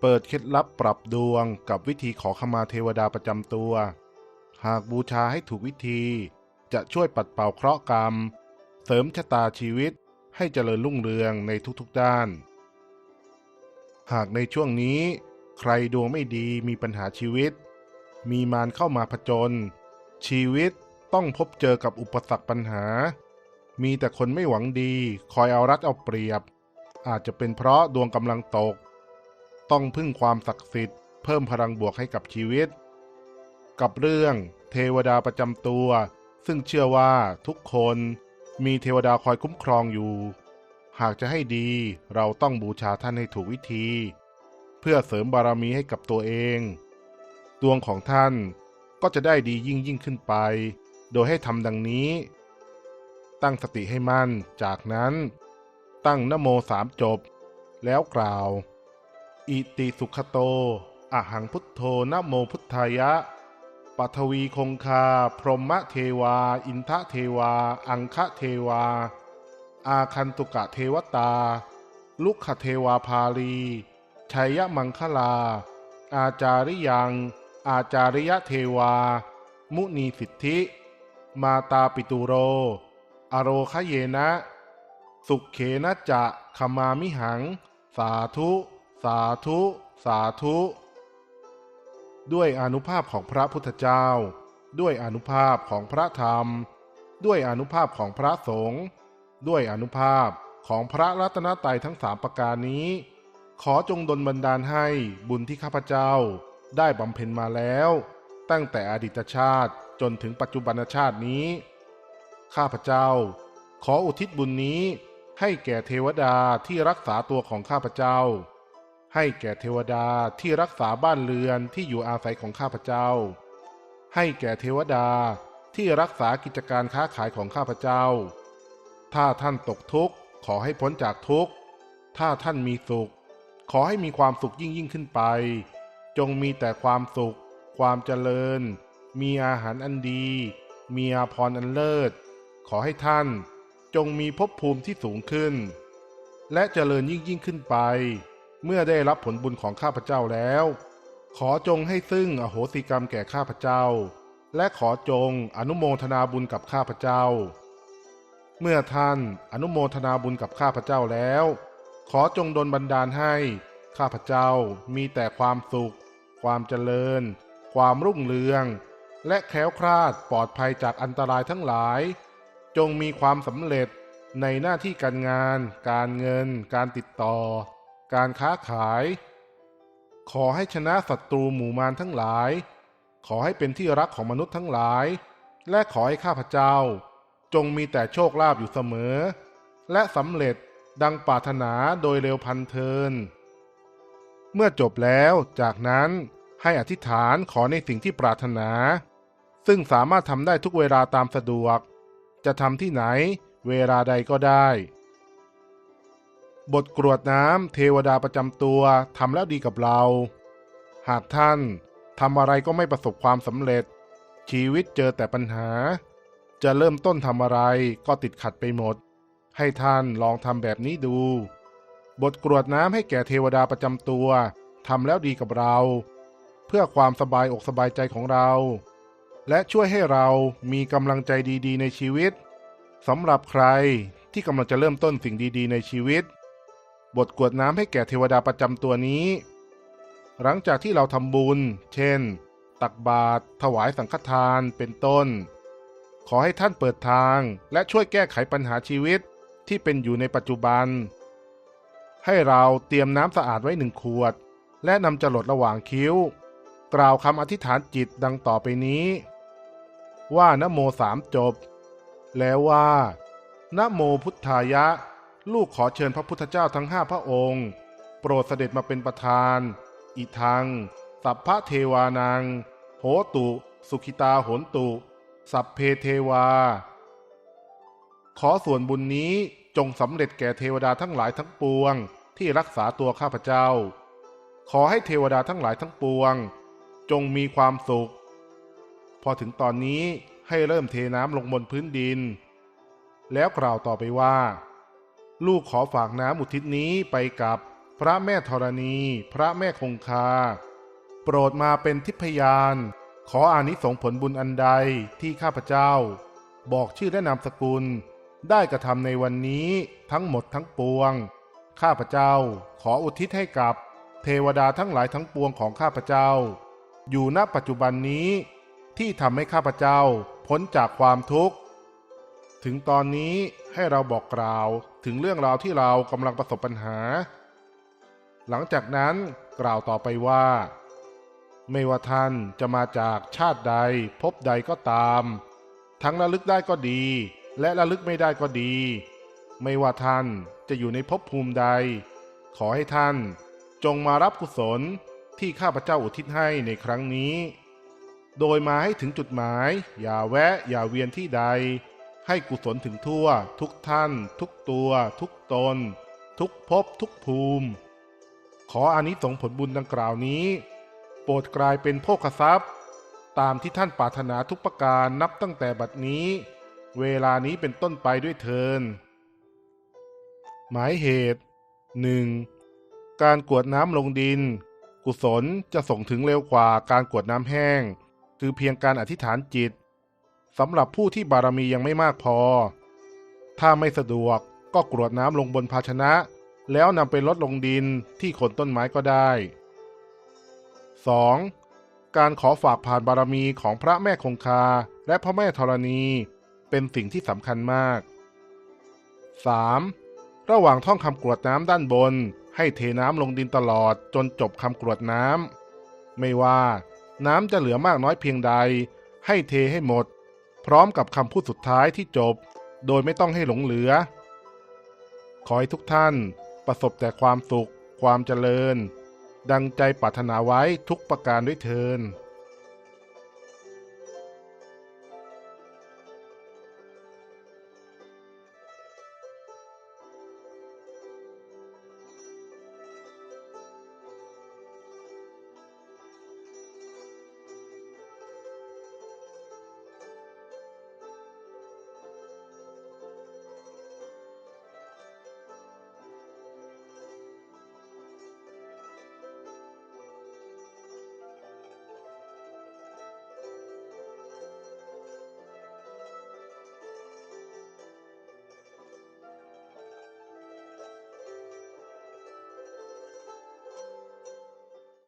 เปิดเคล็ดลับปรับดวงกับวิธีขอขมาเทวดาประจำตัว หากบูชาให้ถูกวิธี จะช่วยปัดเป่าเคราะห์กรรม เสริมชะตาชีวิตให้เจริญรุ่งเรืองในทุกๆด้าน หากในช่วงนี้ ใครดวงไม่ดีมีปัญหาชีวิต มีมารเข้ามาผจญชีวิตต้องพบเจอกับอุปสรรคปัญหา มีแต่คนไม่หวังดี คอยเอารัดเอาเปรียบ อาจจะเป็นเพราะดวงกำลังตก ต้องพึ่งความศักดิ์สิทธิ์เพิ่มพลังบวกให้กับชีวิต กับเรื่องเทวดาประจำตัว ซึ่งเชื่อว่าทุกคนมีเทวดาคอยคุ้มครองอยู่ หากจะให้ดีเราต้องบูชาท่านให้ถูกวิธี เพื่อเสริมบารมีให้กับตัวเอง ดวงของท่านก็จะได้ดียิ่งยิ่งขึ้นไป โดยให้ทำดังนี้ ตั้งสติให้มั่น จากนั้น ตั้งนโมสามจบ แล้วกล่าว อิติสุขโตอะหังพุทโธนโมพุทธายะ ปัทวีคงคา พรหมเทวา อินทะเทวา อังคะเทวา อาคันตุกะเทวตา ลุกขเทวาพาลี ชัยมังคลา อาจาริยัง อาจาริยะเทวา มุนีสิทธิ มาตาปิตุโร อโรคเยนะ สุขเขนะจะขมามิหัง สาธุ สาธุ สาธุ ด้วยอนุภาพของพระพุทธเจ้า ด้วยอนุภาพของพระธรรม ด้วยอนุภาพของพระสงฆ์ด้วยอนุภาพของพระรัตนตรัยทั้งสามประการนี้ ขอจงดลบันดาลให้บุญที่ข้าพเจ้าได้บำเพ็ญมาแล้ว ตั้งแต่อดีตชาติจนถึงปัจจุบันชาตินี้ ข้าพเจ้า ขออุทิศบุญนี้ให้แก่เทวดาที่รักษาตัวของข้าพเจ้า ให้แก่เทวดาที่รักษาบ้านเรือนที่อยู่อาศัยของข้าพเจ้า ให้แก่เทวดาที่รักษากิจการค้าขายของข้าพเจ้า ถ้าท่านตกทุกข์ขอให้พ้นจากทุกข์ ถ้าท่านมีสุข ขอให้มีความสุขยิ่งยิ่งขึ้นไป จงมีแต่ความสุข ความเจริญ มีอาหารอันดี มีอาภรณ์อันเลิศ ขอให้ท่านจงมีภพภูมิที่สูงขึ้น และเจริญยิ่งยิ่งขึ้นไป เมื่อได้รับผลบุญของข้าพเจ้าแล้ว ขอจงให้ซึ่งอโหสิกรรมแก่ข้าพเจ้า และขอจงอนุโมทนาบุญกับข้าพเจ้า เมื่อท่านอนุโมทนาบุญกับข้าพเจ้าแล้ว ขอจงดลบันดาลให้ ข้าพเจ้ามีแต่ความสุข ความเจริญ ความรุ่งเรือง และแคล้วคลาดปลอดภัยจากอันตรายทั้งหลาย จงมีความสำเร็จในหน้าที่การงาน การเงิน การติดต่อ การค้าขาย ขอให้ชนะศัตรูหมู่มารทั้งหลาย ขอให้เป็นที่รักของมนุษย์ทั้งหลาย และขอให้ข้าพเจ้า จงมีแต่โชคลาภอยู่เสมอ และสำเร็จดังปรารถนาโดยเร็วพันเทิน เมื่อจบแล้วจากนั้นให้อธิษฐานขอในสิ่งที่ปรารถนา ซึ่งสามารถทำได้ทุกเวลาตามสะดวก จะทำที่ไหนเวลาใดก็ได้ บทกรวดน้ำเทวดาประจำตัวทำแล้วดีกับเรา หากท่านทำอะไรก็ไม่ประสบความสำเร็จ ชีวิตเจอแต่ปัญหา จะเริ่มต้นทำอะไรก็ติดขัดไปหมด ให้ท่านลองทำแบบนี้ดู บทกรวดน้ำให้แก่เทวดาประจำตัวทำแล้วดีกับเรา เพื่อความสบายอกสบายใจของเรา และช่วยให้เรามีกำลังใจดีๆ ในชีวิตสำหรับใครที่กำลังจะเริ่มต้นสิ่งดีๆ ในชีวิต บทกวดน้ำให้แก่เทวดาประจำตัวนี้ หลังจากที่เราทำบุญ เช่น ตักบาตรถวายสังฆทานเป็นต้น ขอให้ท่านเปิดทางและช่วยแก้ไขปัญหาชีวิตที่เป็นอยู่ในปัจจุบัน ให้เราเตรียมน้ำสะอาดไว้หนึ่งขวด และนำจรดระหว่างคิ้ว กล่าวคำอธิษฐานจิตดังต่อไปนี้ ว่านโมสามจบ แล้วว่า นโมพุทธายะ ลูกขอเชิญพระพุทธเจ้าทั้งห้าพระองค์ โปรดเสด็จมาเป็นประธานอีทัง สัพพะเทวานังโหตุ สุขิตาโหนตุ สัพเพเทวา ขอส่วนบุญนี้จงสำเร็จแก่เทวดาทั้งหลายทั้งปวง ที่รักษาตัวข้าพเจ้า ขอให้เทวดาทั้งหลายทั้งปวง จงมีความสุข พอถึงตอนนี้ให้เริ่มเทน้ำลงบนพื้นดิน แล้วกล่าวต่อไปว่า ลูกขอฝากน้ำอุทิศนี้ไปกับพระแม่ธรณี พระแม่คงคา โปรดมาเป็นทิพยาน ขออานิสงส์ผลบุญอันใดที่ข้าพเจ้า บอกชื่อและนามสกุล ได้กระทำในวันนี้ทั้งหมดทั้งปวง ข้าพเจ้าขออุทิศให้กับเทวดาทั้งหลายทั้งปวงของข้าพเจ้า อยู่ณปัจจุบันนี้ที่ทำให้ข้าพเจ้าพ้นจากความทุกข์ ถึงตอนนี้ให้เราบอกกล่าวถึงเรื่องราวที่เรากำลังประสบปัญหา หลังจากนั้นกล่าวต่อไปว่า ไม่ว่าท่านจะมาจากชาติใดภพใดก็ตาม ทั้งระลึกได้ก็ดี และระลึกไม่ได้ก็ดี ไม่ว่าท่านจะอยู่ในภพภูมิใด ขอให้ท่านจงมารับกุศลที่ข้าพเจ้าอุทิศให้ในครั้งนี้ โดยมาให้ถึงจุดหมาย อย่าแวะอย่าเวียนที่ใด ให้กุศลถึงทั่ว ทุกท่าน ทุกตัว ทุกตน ทุกภพทุกภูมิ ขออานิสงส์ผลบุญดังกล่าวนี้ โปรดกลายเป็นโภคทรัพย์ ตามที่ท่านปรารถนาทุกประการนับตั้งแต่บัดนี้ เวลานี้เป็นต้นไปด้วยเทินหมายเหตุ 1. การกวดน้ำลงดิน กุศลจะส่งถึงเร็วกว่าการกวดน้ำแห้ง คือเพียงการอธิษฐานจิต สำหรับผู้ที่บารมียังไม่มากพอ ถ้าไม่สะดวกก็กรวดน้ำลงบนภาชนะ แล้วนำไปลดลงดินที่โคนต้นไม้ก็ได้ 2. การขอฝากผ่านบารมีของพระแม่คงคาและพระแม่ธรณีเป็นสิ่งที่สำคัญมาก 3. ระหว่างท่องคำกรวดน้ำด้านบน ให้เทน้ำลงดินตลอดจนจบคำกรวดน้ำ ไม่ว่าน้ำจะเหลือมากน้อยเพียงใด ให้เทให้หมด พร้อมกับคำพูดสุดท้ายที่จบ โดยไม่ต้องให้หลงเหลือ ขอให้ทุกท่านประสบแต่ความสุข ความเจริญ ดังใจปรารถนาไว้ทุกประการด้วยเทิน